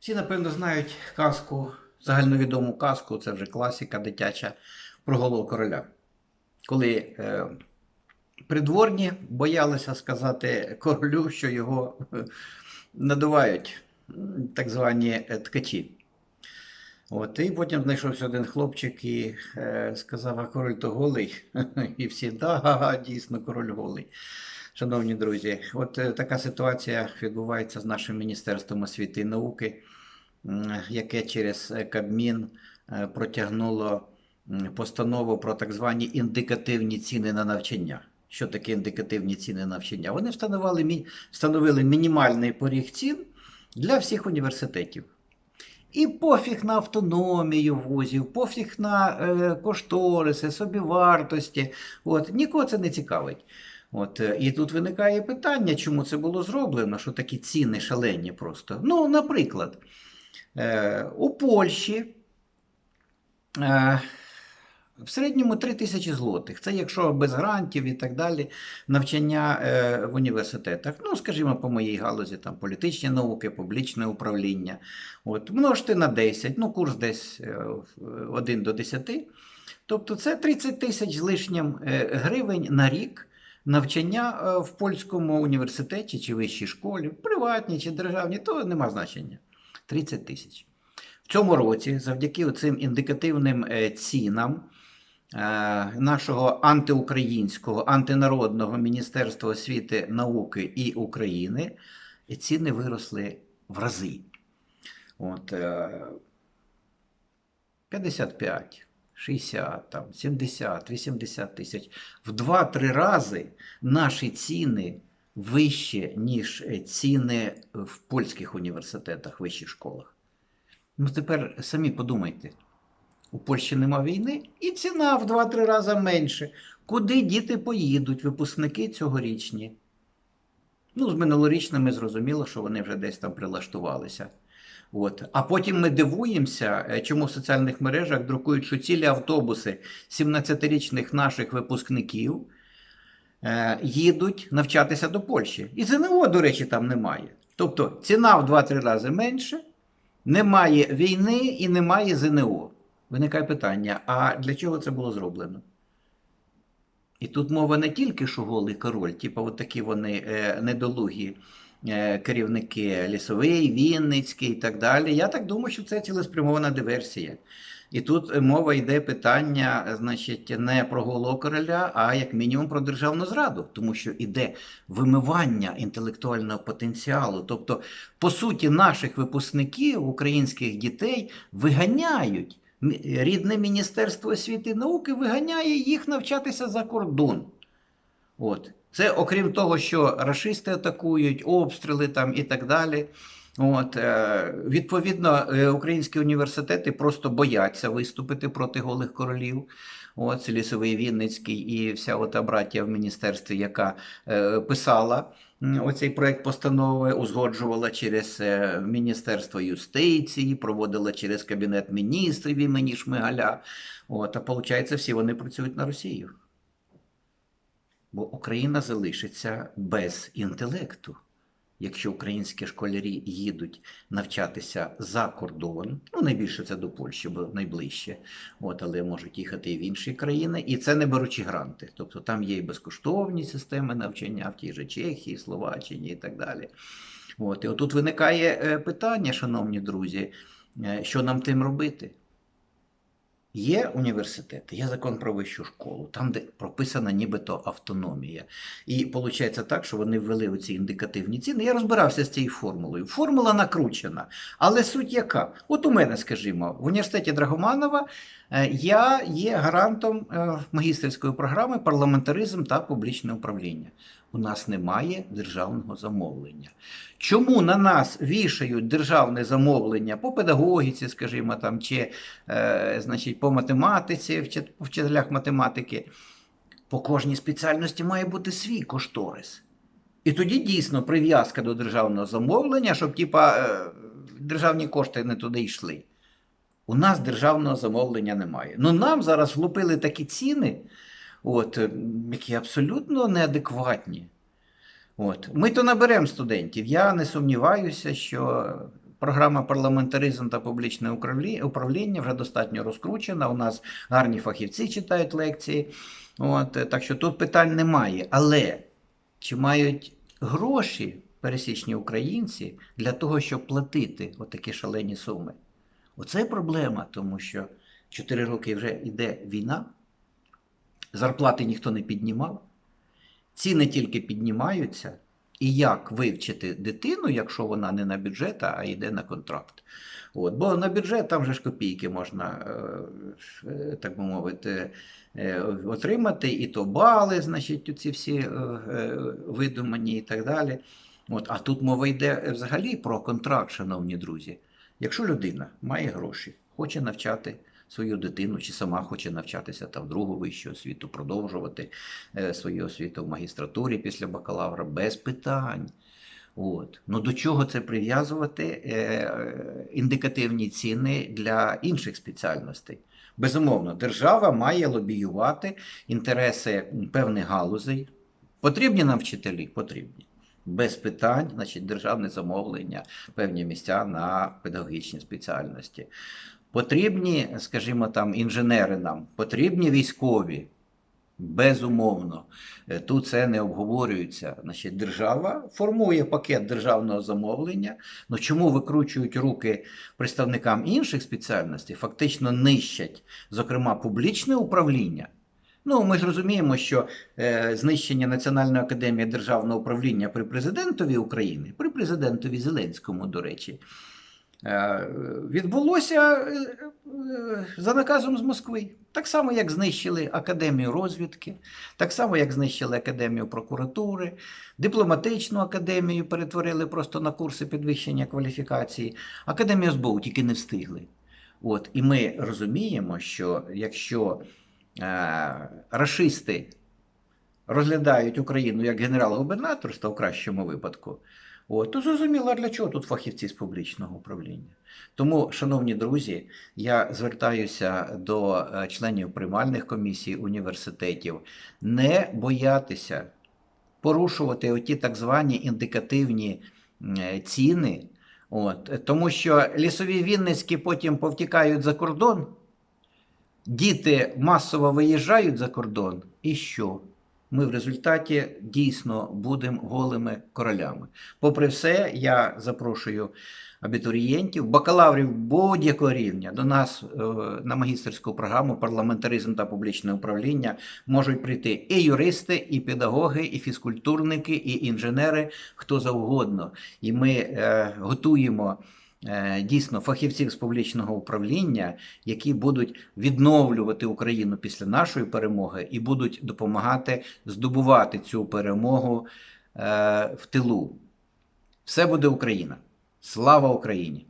Всі, напевно, знають казку, загальновідому казку, це вже класика дитяча про голову короля. Коли е, придворні боялися сказати королю, що його е, надувають так звані е, ткачі. От, і потім знайшовся один хлопчик і е, сказав, а король то голий. І всі, да, га-га, дійсно, король голий. Шановні друзі, от е, така ситуація відбувається з нашим Міністерством освіти і науки, яке через е, Кабмін е, протягнуло постанову про так звані індикативні ціни на навчання. Що таке індикативні ціни на навчання? Вони встановили, встановили мінімальний поріг цін для всіх університетів. І пофіг на автономію вузів, пофіг на кошториси, собівартості. От, нікого це не цікавить. От, е, і тут виникає питання, чому це було зроблено, що такі ціни шалені просто. Ну, наприклад, е, у Польщі е, в середньому 3 тисячі злотих. Це якщо без грантів і так далі, навчання в університетах. Ну, скажімо, по моїй галузі, там політичні науки, публічне управління. От, множте на 10, ну, курс десь е, 1 до 10. Тобто це 30 тисяч з лишнім гривень на рік навчання е, в польському університеті чи вищій школі, приватній чи державній, то нема значення. 30 тисяч. В цьому році, завдяки цим індикативним е, цінам е, нашого антиукраїнського, антинародного Міністерства освіти, науки і України, ціни виросли в рази. От, е, 55, 60, там, 70, 80 тисяч. В 2-3 рази наші ціни вищі, ніж е, ціни в польських університетах, вищих школах. Ну тепер самі подумайте. У Польщі нема війни, і ціна в 2-3 рази менше. Куди діти поїдуть, випускники цьогорічні? Ну, з минулорічними зрозуміло, що вони вже десь там прилаштувалися. От. А потім ми дивуємося, е, чому в соціальних мережах друкують, що цілі автобуси 17-річних наших випускників е, їдуть навчатися до Польщі. І ЗНО, до речі, там немає. Тобто ціна в 2-3 рази менше, немає війни і немає ЗНО. Виникає питання: а для чого це було зроблено? І тут мова не тільки, що голий король, типу, от такі вони е, недолугі керівники Лісовий, Вінницький і так далі. Я так думаю, що це цілеспрямована диверсія. І тут е, мова йде питання, е, значить, не про голого короля, а як мінімум про державну зраду, тому що йде вимивання інтелектуального потенціалу. Тобто, по суті, наших випускників, українських дітей, виганяють. Рідне Міністерство освіти і науки виганяє їх навчатися за кордон. От. Це окрім того, що рашисти атакують, обстріли там і так далі. От, е, відповідно, е, українські університети просто бояться виступити проти голих королів. От, Лісовий Вінницький і вся ота браття в міністерстві, яка е, писала оцей проект постанови, узгоджувала через Міністерство юстиції, проводила через Кабінет міністрів імені Шмигаля. От, а виходить, всі вони працюють на Росію. Бо Україна залишиться без інтелекту. Якщо українські школярі їдуть навчатися за кордон, ну найбільше це до Польщі, бо найближче, от, але можуть їхати і в інші країни, і це не беручи гранти. Тобто там є і безкоштовні системи навчання в тій же Чехії, Словаччині і так далі. От, і отут виникає е, питання, шановні друзі, е, що нам тим робити? Є університети, є закон про вищу школу, там, де прописана нібито автономія. І виходить так, що вони ввели оці індикативні ціни. Я розбирався з цією формулою. Формула накручена. Але суть яка? От у мене, скажімо, в університеті Драгоманова я є гарантом е, магістерської програми парламентаризм та публічне управління. У нас немає державного замовлення. Чому на нас вішають державне замовлення по педагогіці, скажімо, там, чи е, значить, по математиці, вчит- вчителях математики? По кожній спеціальності має бути свій кошторис. І тоді дійсно прив'язка до державного замовлення, щоб типа, е, державні кошти не туди йшли. У нас державного замовлення немає. Ну нам зараз влупили такі ціни, от, е, які абсолютно неадекватні. От. Ми то наберемо студентів. Я не сумніваюся, що Програма парламентаризм та публічне управління вже достатньо розкручена. У нас гарні фахівці читають лекції. От, е, так що тут питань немає. Але чи мають гроші пересічні українці для того, щоб платити отакі шалені суми? Оце проблема, тому що 4 роки вже йде війна, зарплати ніхто не піднімав, ціни тільки піднімаються. І як вивчити дитину, якщо вона не на бюджет, а йде на контракт? От, бо на бюджет там же ж копійки можна, е, е, так би мовити, е, отримати, і то бали, значить, ці всі видумані і так далі. От, а тут мова йде взагалі про контракт, шановні друзі. Якщо людина має гроші, хоче навчати свою дитину, чи сама хоче навчатися там другу вищу освіту, продовжувати е, свою освіту в магістратурі після бакалавра, без питань. От. Ну до чого це прив'язувати е, індикативні ціни для інших спеціальностей? Безумовно, держава має лобіювати інтереси певних галузей. Потрібні нам вчителі? Потрібні. Без питань, значить, державне замовлення, певні місця на педагогічні спеціальності. Потрібні, скажімо, там інженери нам, потрібні військові. Безумовно, Е, тут це не обговорюється. Значить, держава формує пакет державного замовлення. Ну чому викручують руки представникам інших спеціальностей, фактично нищать, зокрема, публічне управління? Ну, ми ж розуміємо, що е, знищення Національної академії державного управління при президентові України, при президентові Зеленському, до речі, е, відбулося е, е, за наказом з Москви. Так само, як знищили Академію розвідки, так само, як знищили Академію прокуратури, дипломатичну академію перетворили просто на курси підвищення кваліфікації. Академію СБУ тільки не встигли. От, і ми розуміємо, що якщо е, рашисти розглядають Україну як генерал-губернаторство в кращому випадку, от, то зрозуміло, для чого тут фахівці з публічного управління. Тому, шановні друзі, я звертаюся до е, членів приймальних комісій університетів не боятися порушувати оті так звані індикативні е, ціни. От, тому що лісові Вінницькі потім повтікають за кордон, діти масово виїжджають за кордон, і що? Ми в результаті дійсно будемо голими королями. Попри все, я запрошую абітурієнтів, бакалаврів будь-якого рівня до нас е, на магістерську програму парламентаризм та публічне управління можуть прийти і юристи, і педагоги, і фізкультурники, і інженери, хто завгодно. І ми е, готуємо. Е, Дійсно, фахівців з публічного управління, які будуть відновлювати Україну після нашої перемоги і будуть допомагати здобувати цю перемогу е, в тилу. Все буде Україна. Слава Україні!